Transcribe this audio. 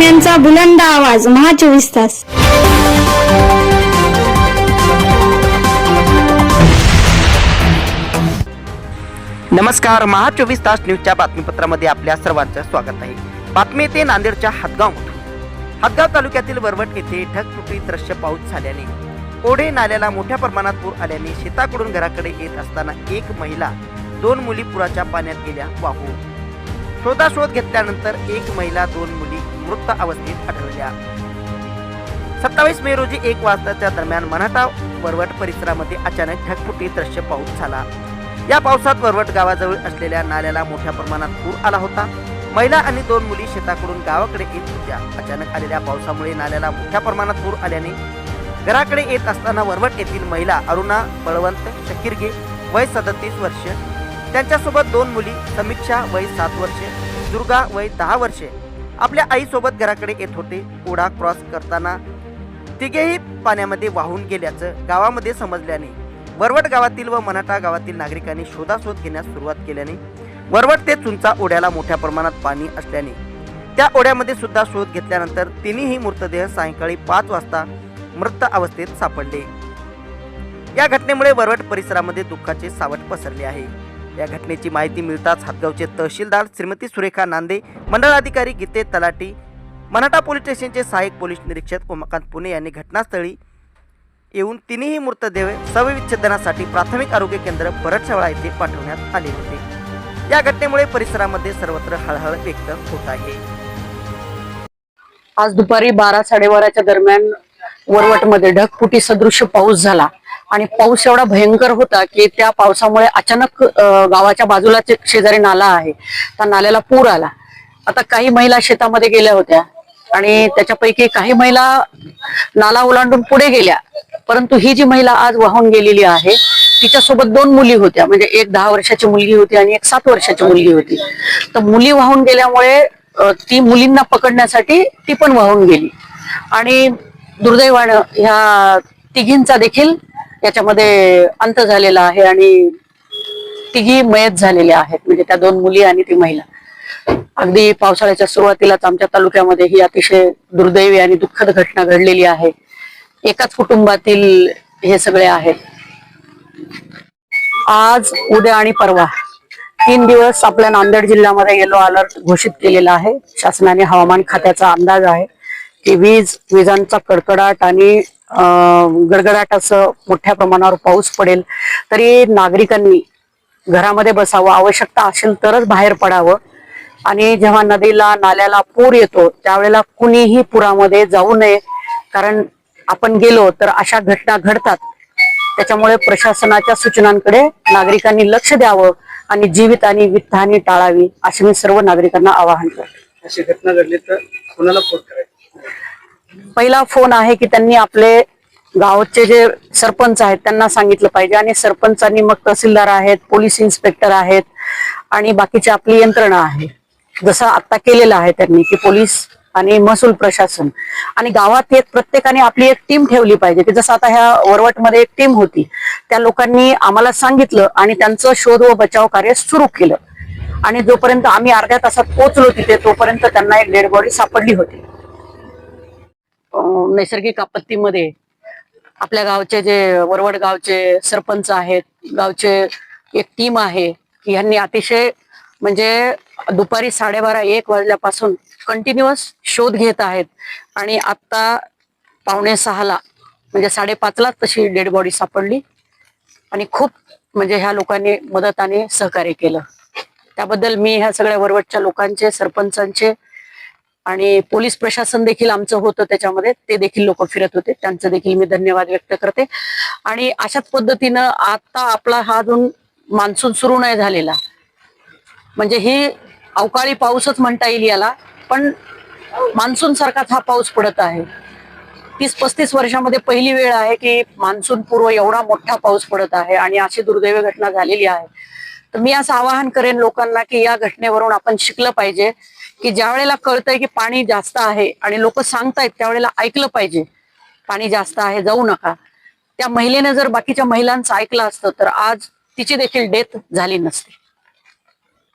बातम्यांचा बुलंद आवाज महा चोवीस तास. नमस्कार महा चोवीस तास न्यूजच्या बातमीपत्रामध्ये आपल्या सर्वांचं स्वागत आहे. बातमी येते नांदेडच्या हातगाव हातगाव तालुक्यातील वरवट येथे ढगफुटी दृश्य पाऊस झाल्याने ओढे नाल्याला मोठ्या प्रमाणात पूर आल्याने शेताकडून घराकडे येत असताना एक महिला दोन मुली पुराच्या पाण्यात गेल्या वाहून. शोधाशोध घेतल्यानंतर एक महिला दोन मुली मृत अवस्थेत आढळल्या. सत्तावीस मे रोजी एक वाजताच्या दरम्यान मनाटा वरवट परिसरामध्ये अचानक ढगफुटी दृश्य पाऊस झाला. या पावसात वरवट गावाजवळ असलेल्या नाल्याला मोठ्या प्रमाणात पूर आला होता. महिला आणि दोन मुली शेताकडून गावाकडे येत होत्या. अचानक आलेल्या पावसामुळे नाल्याला मोठ्या प्रमाणात पूर आल्याने घराकडे येत असताना वरवट येथील महिला अरुणा बळवंत शकिरगे वय सदतीस वर्ष त्यांच्यासोबत दोन मुली समीक्षा वय सात वर्षे दुर्गा वय दहा वर्षे आपल्या आईसोबत घराकडे येत होते. ओढा क्रॉस करताना तिघेही पाण्यामध्ये वाहून गेल्याचं गावामध्ये समजल्याने वरवट गावातील व मनाठा गावातील नागरिकांनी शोधाशोध घेण्यास सुरुवात केल्याने वरवट ते चुंचा ओढ्याला मोठ्या प्रमाणात पाणी असल्याने त्या ओढ्यामध्ये सुद्धा शोध घेतल्यानंतर तिन्ही मृतदेह सायंकाळी पाच वाजता मृत अवस्थेत सापडले. या घटनेमुळे वरवट परिसरामध्ये दुःखाचे सावट पसरले आहे. या घटनेची माहिती मिळताच हातगावचे तहसीलदार श्रीमती सुरेखा नांदे मंडळ अधिकारी गीते तलाटी मनाटा पोलीस स्टेशनचे सहाय्यक पोलीस निरीक्षक उमाकांत पुणे यांनी घटनास्थळी येऊन तिन्ही मृतदेह शवविच्छेदनासाठी प्राथमिक आरोग्य केंद्र परटशाळा येथे पाठवण्यात आले होते. या घटनेमुळे परिसरामध्ये सर्वत्र हळहळ व्यक्त होत आहे. आज दुपारी बारा साडेबाराच्या दरम्यान वरवटमध्ये ढगफुटी सदृश पाऊस झाला. आणि पाऊस एवढा भयंकर होता की त्या पावसामुळे अचानक गावाच्या बाजूलाच एक शेजारी नाला आहे त्या नाल्याला पूर आला. आता काही महिला शेतामध्ये गेल्या होत्या आणि त्याच्यापैकी काही महिला नाला ओलांडून पुढे गेल्या. परंतु ही जी महिला आज वाहून गेलेली आहे तिच्यासोबत दोन मुली होत्या. म्हणजे एक दहा वर्षाची मुलगी होती आणि एक सात वर्षाची मुलगी होती. तर मुली वाहून गेल्यामुळे ती मुलींना पकडण्यासाठी ती पण वाहून गेली. आणि दुर्दैवानं ह्या तिघींचा देखील याच्यामध्ये अंत झालेला आहे आणि तिघी मयत झालेल्या आहेत. म्हणजे त्या दोन मुली आणि ती महिला. अगदी पावसाळ्याच्या सुरुवातीलाच आमच्या तालुक्यामध्ये ही अतिशय दुर्दैवी आणि दुःखद घटना घडलेली आहे. एकाच कुटुंबातील हे सगळे आहेत. आज उद्या आणि परवा तीन दिवस आपल्या नांदेड जिल्ह्यामध्ये येलो अलर्ट घोषित केलेला आहे. शासनाने हवामान खात्याचा अंदाज आहे की वीज विजांचा कडकडाट आणि अं, गडगडाट असं मोठ्या प्रमाणावर पाऊस पडेल तरी नागरिकांनी घरामध्ये बसावं आवश्यकता असेल तरच बाहेर पडावं. आणि जेव्हा नदीला नाल्याला पूर येतो त्यावेळेला कुणीही पुरामध्ये जाऊ नये. कारण आपण गेलो तर अशा घटना घडतात. त्याच्यामुळे प्रशासनाच्या सूचनांकडे नागरिकांनी लक्ष द्यावं आणि जीवित आणि वित्तहानी टाळावी असे मी सर्व नागरिकांना आवाहन करतो. अशी घटना घडली तर कोणाला फोन करायचं? पहिला फोन आहे की त्यांनी आपले गावचे जे सरपंच आहेत त्यांना सांगितलं पाहिजे. आणि सरपंचांनी मग तहसीलदार आहेत पोलीस इन्स्पेक्टर आहेत आणि बाकीची आपली यंत्रणा आहे. जसं आता केलेलं आहे त्यांनी की पोलीस आणि महसूल प्रशासन. आणि गावात एक प्रत्येकाने आपली एक टीम ठेवली पाहिजे की जसं आता ह्या वरवटमध्ये एक टीम होती. त्या लोकांनी आम्हाला सांगितलं आणि त्यांचं शोध व बचाव कार्य सुरू केलं. आणि जोपर्यंत आम्ही अर्ध्या तासात पोहोचलो तिथे तोपर्यंत त्यांना एक डेड बॉडी सापडली होती. नैसर्गिक आपत्तीमध्ये आपल्या गावचे जे वरवड गावचे सरपंच आहेत गावचे एक टीम आहे की यांनी अतिशय म्हणजे दुपारी साडेबारा एक वाजल्यापासून कंटिन्युअस शोध घेत आहेत. आणि आत्ता पावणे सहाला म्हणजे साडेपाचलाच तशी डेड बॉडी सापडली. आणि खूप म्हणजे ह्या लोकांनी मदत आणि सहकार्य केलं. त्याबद्दल मी ह्या सगळ्या वरवटच्या लोकांचे सरपंचांचे आणि पोलीस प्रशासन देखील आमचं होतं त्याच्यामध्ये. ते देखील लोक फिरत होते. त्यांचं देखील मी धन्यवाद व्यक्त करते. आणि अशाच पद्धतीनं आता आपला हा अजून मान्सून सुरू नाही झालेला. म्हणजे हे अवकाळी पाऊसच म्हणता येईल याला पण मान्सून सारखाच हा पाऊस पडत आहे. तीस पस्तीस वर्षामध्ये पहिली वेळ आहे की मान्सून पूर्व एवढा मोठा पाऊस पडत आहे आणि अशी दुर्दैवी घटना झालेली आहे. तर मी असं आवाहन करेन लोकांना की या घटनेवरून आपण शिकलं पाहिजे. की ज्या वेळेला कळतंय की पाणी जास्त आहे आणि लोक सांगतायत त्यावेळेला ऐकलं पाहिजे पाणी जास्त आहे जाऊ नका. त्या महिलेने जर बाकीच्या महिलांचं ऐकलं असतं तर आज तिची देखील डेथ झाली नसते.